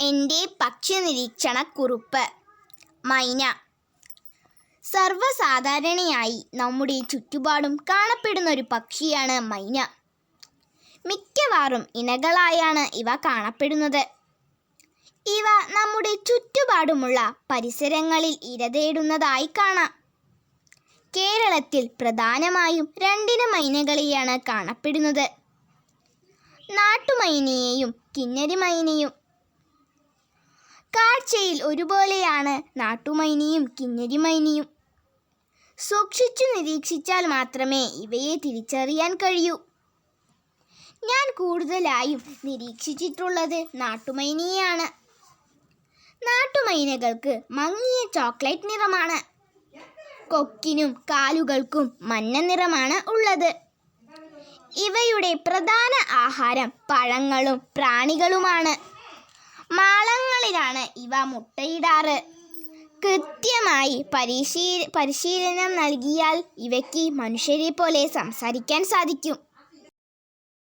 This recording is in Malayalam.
എന്റെ പക്ഷി നിരീക്ഷണ കുറിപ്പ്. മൈന. സർവസാധാരണയായി നമ്മുടെ ചുറ്റുപാടും കാണപ്പെടുന്ന ഒരു പക്ഷിയാണ് മൈന. മിക്കവാറും ഇണകളായാണ് ഇവ കാണപ്പെടുന്നത്. ഇവ നമ്മുടെ ചുറ്റുപാടുമുള്ള പരിസരങ്ങളിൽ ഇരതേടുന്നതായി കാണാം. കേരളത്തിൽ പ്രധാനമായും രണ്ടിന മൈനകളെയാണ് കാണപ്പെടുന്നത്. നാട്ടുമൈനയെയും കിന്നരി മൈനയും കാഴ്ചയിൽ ഒരുപോലെയാണ് നാട്ടുമൈനിയും കിഞ്ഞരിമൈനിയും മൈനയും സൂക്ഷിച്ചു നിരീക്ഷിച്ചാൽ മാത്രമേ ഇവയെ തിരിച്ചറിയാൻ കഴിയൂ. ഞാൻ കൂടുതലായും നിരീക്ഷിച്ചിട്ടുള്ളത് നാട്ടുമൈനിയാണ് നാട്ടുമൈനകൾക്ക് മങ്ങിയ ചോക്ലേറ്റ് നിറമാണ്. കൊക്കിനും കാലുകൾക്കും മഞ്ഞ നിറമാണ് ഉള്ളത്. ഇവയുടെ പ്രധാന ആഹാരം പഴങ്ങളും പ്രാണികളുമാണ്. മാളങ്ങളിലാണ് ഇവ മുട്ടയിടാറ്. കൃത്യമായി പരിശീ പരിശീലനം നൽകിയാൽ ഇവയ്ക്ക് മനുഷ്യരെ പോലെ സംസാരിക്കാൻ സാധിക്കും.